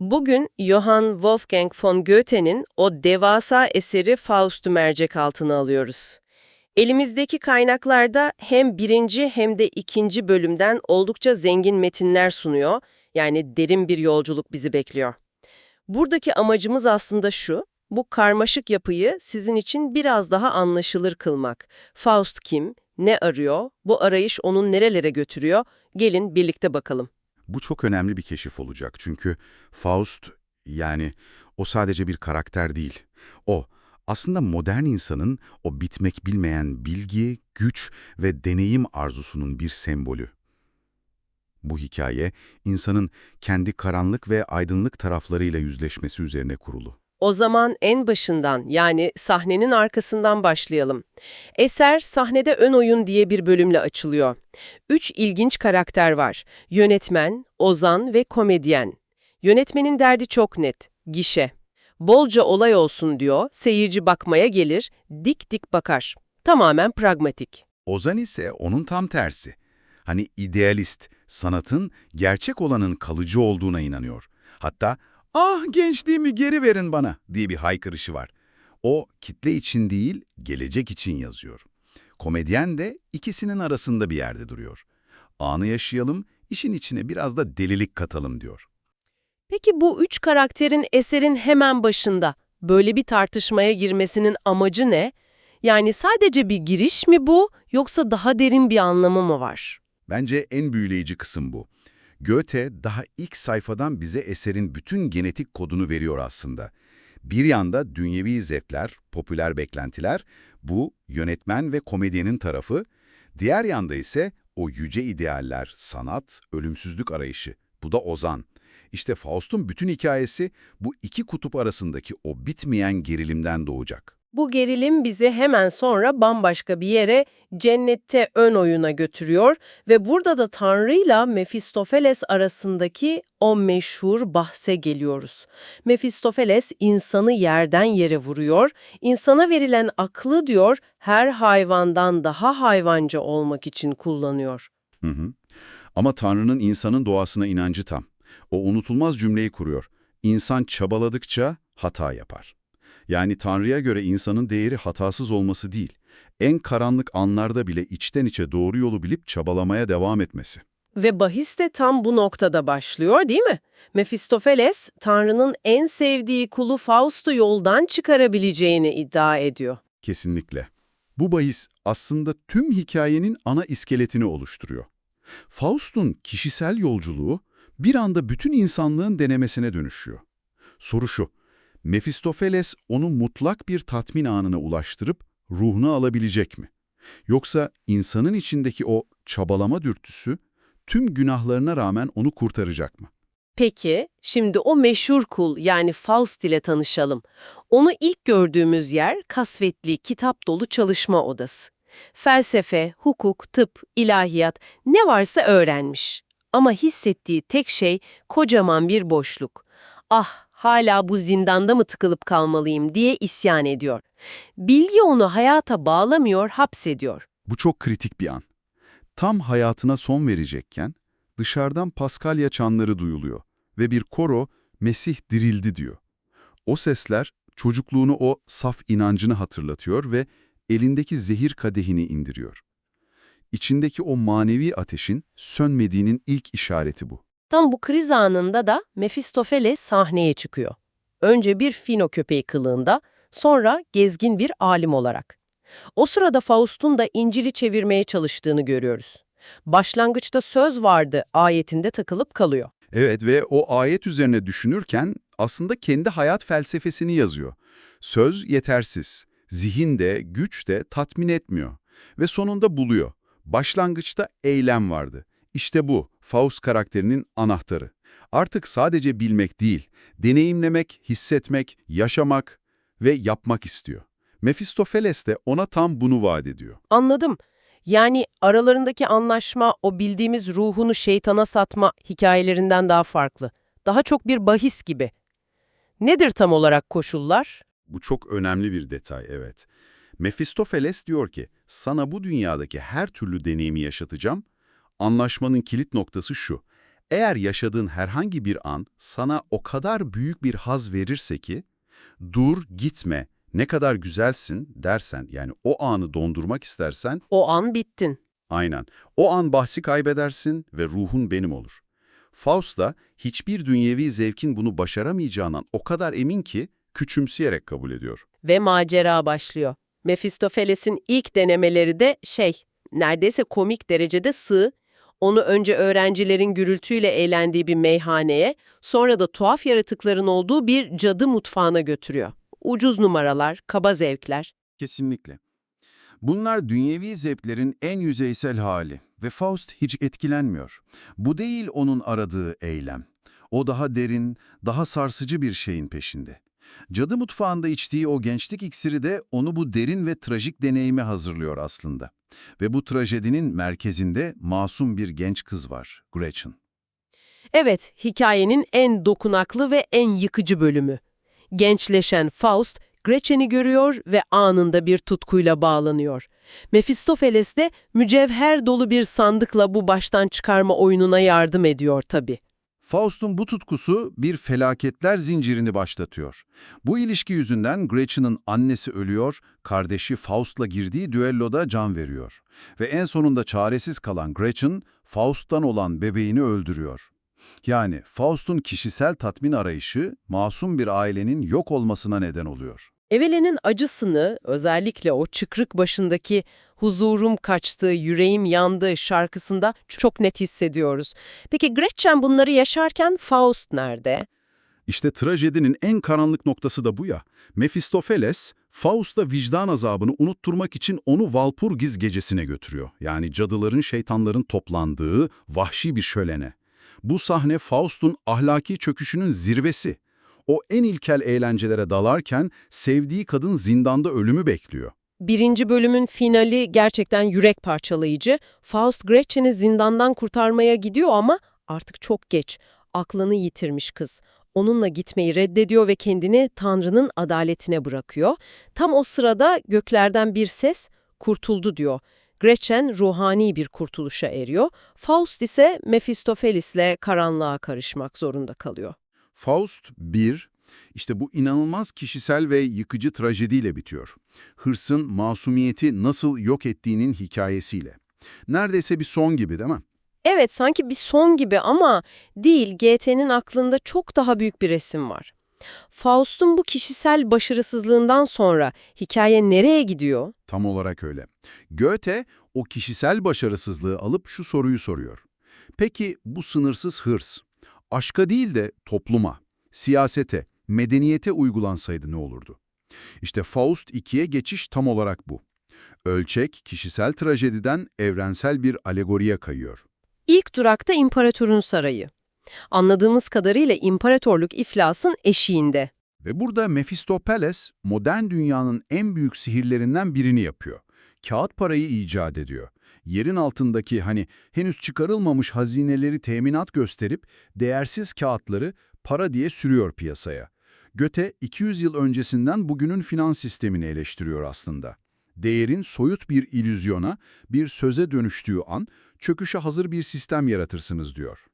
Bugün Johann Wolfgang von Goethe'nin o devasa eseri Faust'u mercek altına alıyoruz. Elimizdeki kaynaklarda hem birinci hem de ikinci bölümden oldukça zengin metinler sunuyor, yani derin bir yolculuk bizi bekliyor. Buradaki amacımız aslında şu, bu karmaşık yapıyı sizin için biraz daha anlaşılır kılmak. Faust kim, ne arıyor, bu arayış onun nerelere götürüyor, gelin birlikte bakalım. Bu çok önemli bir keşif olacak çünkü Faust yani o sadece bir karakter değil. O aslında modern insanın o bitmek bilmeyen bilgi, güç ve deneyim arzusunun bir sembolü. Bu hikaye insanın kendi karanlık ve aydınlık taraflarıyla yüzleşmesi üzerine kurulu. O zaman en başından yani sahnenin arkasından başlayalım. Eser sahnede ön oyun diye bir bölümle açılıyor. Üç ilginç karakter var. Yönetmen, ozan ve komedyen. Yönetmenin derdi çok net, gişe. Bolca olay olsun diyor, seyirci bakmaya gelir, dik dik bakar. Tamamen pragmatik. Ozan ise onun tam tersi. Hani idealist, sanatın gerçek olanın kalıcı olduğuna inanıyor. Hatta ah gençliğimi geri verin bana diye bir haykırışı var. O kitle için değil, gelecek için yazıyor. Komedyen de ikisinin arasında bir yerde duruyor. Anı yaşayalım, işin içine biraz da delilik katalım diyor. Peki bu üç karakterin eserin hemen başında böyle bir tartışmaya girmesinin amacı ne? Yani sadece bir giriş mi bu yoksa daha derin bir anlamı mı var? Bence en büyüleyici kısım bu. Goethe daha ilk sayfadan bize eserin bütün genetik kodunu veriyor aslında. Bir yanda dünyevi zevkler, popüler beklentiler, bu yönetmen ve komedyenin tarafı. Diğer yanda ise o yüce idealler, sanat, ölümsüzlük arayışı. Bu da Ozan. İşte Faust'un bütün hikayesi bu iki kutup arasındaki o bitmeyen gerilimden doğacak. Bu gerilim bizi hemen sonra bambaşka bir yere, cennette ön oyuna götürüyor ve burada da Tanrı'yla Mefistofeles arasındaki o meşhur bahse geliyoruz. Mefistofeles insanı yerden yere vuruyor, insana verilen aklı diyor her hayvandan daha hayvanca olmak için kullanıyor. Hı hı. Ama Tanrı'nın insanın doğasına inancı tam. O unutulmaz cümleyi kuruyor. İnsan çabaladıkça hata yapar. Yani Tanrı'ya göre insanın değeri hatasız olması değil, en karanlık anlarda bile içten içe doğru yolu bilip çabalamaya devam etmesi. Ve bahis de tam bu noktada başlıyor değil mi? Mefistofeles, Tanrı'nın en sevdiği kulu Faust'u yoldan çıkarabileceğini iddia ediyor. Kesinlikle. Bu bahis aslında tüm hikayenin ana iskeletini oluşturuyor. Faust'un kişisel yolculuğu bir anda bütün insanlığın denemesine dönüşüyor. Soru şu, Mefistofeles onu mutlak bir tatmin anına ulaştırıp ruhunu alabilecek mi? Yoksa insanın içindeki o çabalama dürtüsü tüm günahlarına rağmen onu kurtaracak mı? Peki, şimdi o meşhur kul yani Faust ile tanışalım. Onu ilk gördüğümüz yer kasvetli, kitap dolu çalışma odası. Felsefe, hukuk, tıp, ilahiyat ne varsa öğrenmiş. Ama hissettiği tek şey kocaman bir boşluk. Ah, hala bu zindanda mı tıkılıp kalmalıyım diye isyan ediyor. Bilgi onu hayata bağlamıyor, hapsediyor. Bu çok kritik bir an. Tam hayatına son verecekken dışarıdan Paskalya çanları duyuluyor ve bir koro Mesih dirildi diyor. O sesler çocukluğunu o saf inancını hatırlatıyor ve elindeki zehir kadehini indiriyor. İçindeki o manevi ateşin sönmediğinin ilk işareti bu. Tam bu kriz anında da Mefistofeles sahneye çıkıyor. Önce bir fino köpeği kılığında, sonra gezgin bir alim olarak. O sırada Faust'un da İncil'i çevirmeye çalıştığını görüyoruz. Başlangıçta söz vardı ayetinde takılıp kalıyor. Evet ve o ayet üzerine düşünürken aslında kendi hayat felsefesini yazıyor. Söz yetersiz, zihin de, güç de tatmin etmiyor ve sonunda buluyor. Başlangıçta eylem vardı. İşte bu, Faust karakterinin anahtarı. Artık sadece bilmek değil, deneyimlemek, hissetmek, yaşamak ve yapmak istiyor. Mefistofeles de ona tam bunu vaat ediyor. Anladım. Yani aralarındaki anlaşma o bildiğimiz ruhunu şeytana satma hikayelerinden daha farklı. Daha çok bir bahis gibi. Nedir tam olarak koşullar? Bu çok önemli bir detay, evet. Mefistofeles diyor ki, sana bu dünyadaki her türlü deneyimi yaşatacağım. Anlaşmanın kilit noktası şu, Eğer yaşadığın herhangi bir an sana o kadar büyük bir haz verirse ki, dur gitme, ne kadar güzelsin dersen, yani o anı dondurmak istersen, O an bittin. aynen, o an bahsi kaybedersin ve ruhun benim olur. Faust da hiçbir dünyevi zevkin bunu başaramayacağından o kadar emin ki, küçümseyerek kabul ediyor. Ve macera başlıyor. Mefistofeles'in ilk denemeleri de şey, neredeyse komik derecede sığ, onu önce öğrencilerin gürültüyle eğlendiği bir meyhaneye, sonra da tuhaf yaratıkların olduğu bir cadı mutfağına götürüyor. Ucuz numaralar, kaba zevkler. Kesinlikle. Bunlar dünyevi zevklerin en yüzeysel hali ve Faust hiç etkilenmiyor. Bu değil onun aradığı eylem. O daha derin, daha sarsıcı bir şeyin peşinde. Cadı mutfağında içtiği o gençlik iksiri de onu bu derin ve trajik deneyime hazırlıyor aslında. Ve bu trajedinin merkezinde masum bir genç kız var, Gretchen. Evet, hikayenin en dokunaklı ve en yıkıcı bölümü. Gençleşen Faust, Gretchen'i görüyor ve anında bir tutkuyla bağlanıyor. Mefistofeles de mücevher dolu bir sandıkla bu baştan çıkarma oyununa yardım ediyor tabii. Faust'un bu tutkusu bir felaketler zincirini başlatıyor. Bu ilişki yüzünden Gretchen'ın annesi ölüyor, kardeşi Faust'la girdiği düelloda can veriyor. Ve en sonunda çaresiz kalan Gretchen, Faust'tan olan bebeğini öldürüyor. Yani Faust'un kişisel tatmin arayışı, masum bir ailenin yok olmasına neden oluyor. Evelyn'in acısını özellikle o çıkrık başındaki huzurum kaçtı, yüreğim yandı şarkısında çok net hissediyoruz. Peki Gretchen bunları yaşarken Faust nerede? İşte trajedinin en karanlık noktası da bu ya. Mefistofeles, Faust'a vicdan azabını unutturmak için onu Valpurgiz gecesine götürüyor. Yani cadıların, şeytanların toplandığı vahşi bir şölene. Bu sahne Faust'un ahlaki çöküşünün zirvesi. O en ilkel eğlencelere dalarken sevdiği kadın zindanda ölümü bekliyor. Birinci bölümün finali gerçekten yürek parçalayıcı. Faust Gretchen'i zindandan kurtarmaya gidiyor ama artık çok geç. Aklını yitirmiş kız. Onunla gitmeyi reddediyor ve kendini Tanrı'nın adaletine bırakıyor. Tam o sırada göklerden bir ses kurtuldu diyor. Gretchen ruhani bir kurtuluşa eriyor. Faust ise Mephistophelis'le karanlığa karışmak zorunda kalıyor. Faust 1, işte bu inanılmaz kişisel ve yıkıcı trajediyle bitiyor. Hırsın masumiyeti nasıl yok ettiğinin hikayesiyle. Neredeyse bir son gibi değil mi? Evet sanki bir son gibi ama değil GT'nin aklında çok daha büyük bir resim var. Faust'un bu kişisel başarısızlığından sonra hikaye nereye gidiyor? Tam olarak öyle. Goethe o kişisel başarısızlığı alıp şu soruyu soruyor. Peki bu sınırsız hırs, aşka değil de topluma, siyasete, medeniyete uygulansaydı ne olurdu? İşte Faust 2'ye geçiş tam olarak bu. Ölçek, kişisel trajediden evrensel bir alegoriye kayıyor. İlk durakta imparatorun sarayı. Anladığımız kadarıyla imparatorluk iflasın eşiğinde. Ve burada Mephistopheles, modern dünyanın en büyük sihirlerinden birini yapıyor. Kağıt parayı icat ediyor. Yerin altındaki hani henüz çıkarılmamış hazineleri teminat gösterip değersiz kağıtları para diye sürüyor piyasaya. Göte 200 yıl öncesinden bugünün finans sistemini eleştiriyor aslında. Değerin soyut bir ilüzyona, bir söze dönüştüğü an çöküşe hazır bir sistem yaratırsınız diyor.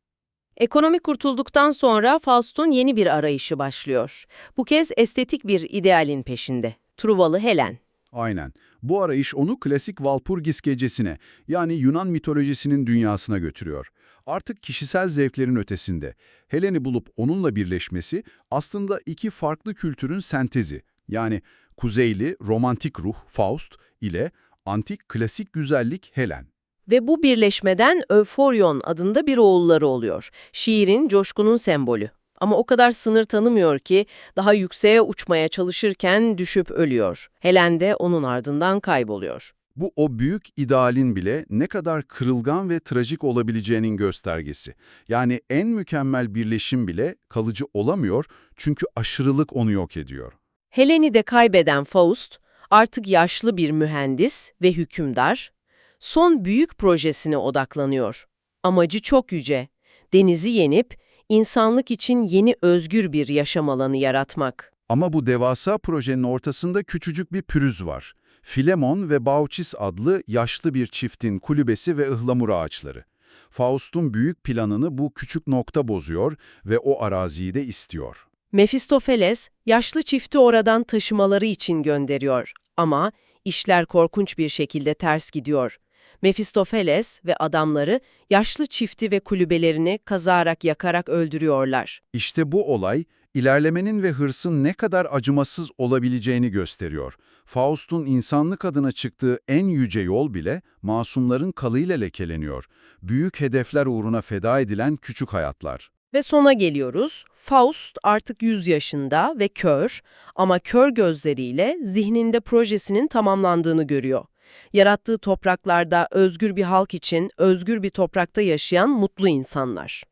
Ekonomi kurtulduktan sonra Faust'un yeni bir arayışı başlıyor. Bu kez estetik bir idealin peşinde. Truvalı Helen. Aynen. Bu arayış onu klasik Valpurgis gecesine, yani Yunan mitolojisinin dünyasına götürüyor. Artık kişisel zevklerin ötesinde. Helen'i bulup onunla birleşmesi aslında iki farklı kültürün sentezi. Yani kuzeyli romantik ruh Faust ile antik klasik güzellik Helen. Ve bu birleşmeden Euphorion adında bir oğulları oluyor. Şiirin, coşkunun sembolü. Ama o kadar sınır tanımıyor ki daha yükseğe uçmaya çalışırken düşüp ölüyor. Helen de onun ardından kayboluyor. Bu o büyük idealin bile ne kadar kırılgan ve trajik olabileceğinin göstergesi. Yani en mükemmel birleşim bile kalıcı olamıyor çünkü aşırılık onu yok ediyor. Helen'i de kaybeden Faust, artık yaşlı bir mühendis ve hükümdar, son büyük projesine odaklanıyor. Amacı çok yüce, denizi yenip insanlık için yeni özgür bir yaşam alanı yaratmak. Ama bu devasa projenin ortasında küçücük bir pürüz var. Filemon ve Baucis adlı yaşlı bir çiftin kulübesi ve ıhlamur ağaçları. Faust'un büyük planını bu küçük nokta bozuyor ve o araziyi de istiyor. Mefistofeles, yaşlı çifti oradan taşımaları için gönderiyor. Ama işler korkunç bir şekilde ters gidiyor. Mefistofeles ve adamları yaşlı çifti ve kulübelerini kazarak yakarak öldürüyorlar. İşte bu olay, ilerlemenin ve hırsın ne kadar acımasız olabileceğini gösteriyor. Faust'un insanlık adına çıktığı en yüce yol bile masumların kalıyla lekeleniyor. Büyük hedefler uğruna feda edilen küçük hayatlar. Ve sona geliyoruz. Faust artık 100 yaşında ve kör ama kör gözleriyle zihninde projesinin tamamlandığını görüyor. Yarattığı topraklarda özgür bir halk için özgür bir toprakta yaşayan mutlu insanlar.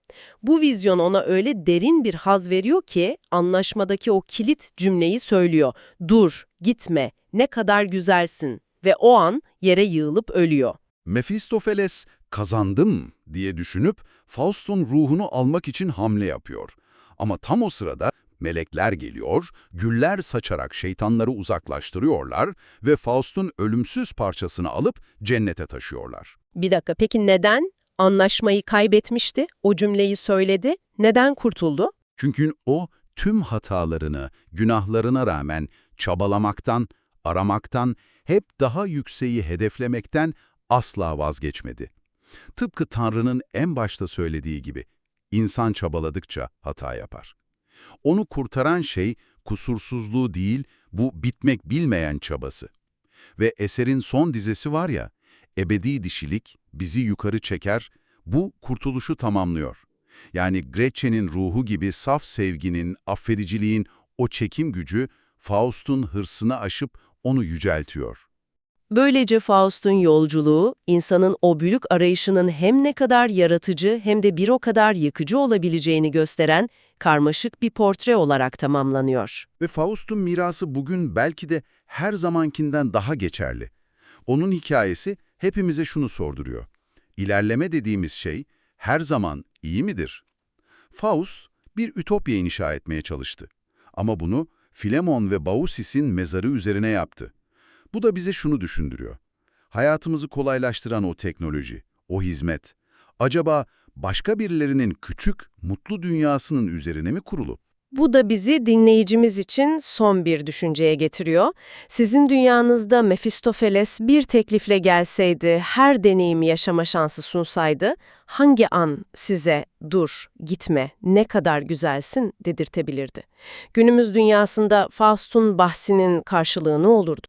Bu vizyon ona öyle derin bir haz veriyor ki anlaşmadaki o kilit cümleyi söylüyor. Dur, gitme, ne kadar güzelsin ve o an yere yığılıp ölüyor. Mefistofeles kazandım diye düşünüp Faust'un ruhunu almak için hamle yapıyor. Ama tam o sırada melekler geliyor, güller saçarak şeytanları uzaklaştırıyorlar ve Faust'un ölümsüz parçasını alıp cennete taşıyorlar. Bir dakika, peki neden? Anlaşmayı kaybetmişti, o cümleyi söyledi. Neden kurtuldu? Çünkü o tüm hatalarını, günahlarına rağmen çabalamaktan, aramaktan, hep daha yükseği hedeflemekten asla vazgeçmedi. Tıpkı Tanrı'nın en başta söylediği gibi, insan çabaladıkça hata yapar. Onu kurtaran şey kusursuzluğu değil, bu bitmek bilmeyen çabası. Ve eserin son dizesi var ya, ebedi dişilik bizi yukarı çeker, bu kurtuluşu tamamlıyor. Yani Gretchen'in ruhu gibi saf sevginin, affediciliğin o çekim gücü Faust'un hırsını aşıp onu yüceltiyor. Böylece Faust'un yolculuğu, insanın o büyük arayışının hem ne kadar yaratıcı hem de bir o kadar yıkıcı olabileceğini gösteren karmaşık bir portre olarak tamamlanıyor. Ve Faust'un mirası bugün belki de her zamankinden daha geçerli. Onun hikayesi hepimize şunu sorduruyor. İlerleme dediğimiz şey her zaman iyi midir? Faust bir ütopya inşa etmeye çalıştı. Ama bunu Filemon ve Baucis'in mezarı üzerine yaptı. Bu da bize şunu düşündürüyor. Hayatımızı kolaylaştıran o teknoloji, o hizmet, acaba başka birilerinin küçük, mutlu dünyasının üzerine mi kurulu? Bu da bizi dinleyicimiz için son bir düşünceye getiriyor. Sizin dünyanızda Mefistofeles bir teklifle gelseydi, her deneyimi yaşama şansı sunsaydı, hangi an size dur, gitme, ne kadar güzelsin dedirtebilirdi? Günümüz dünyasında Faust'un bahsinin karşılığı ne olurdu?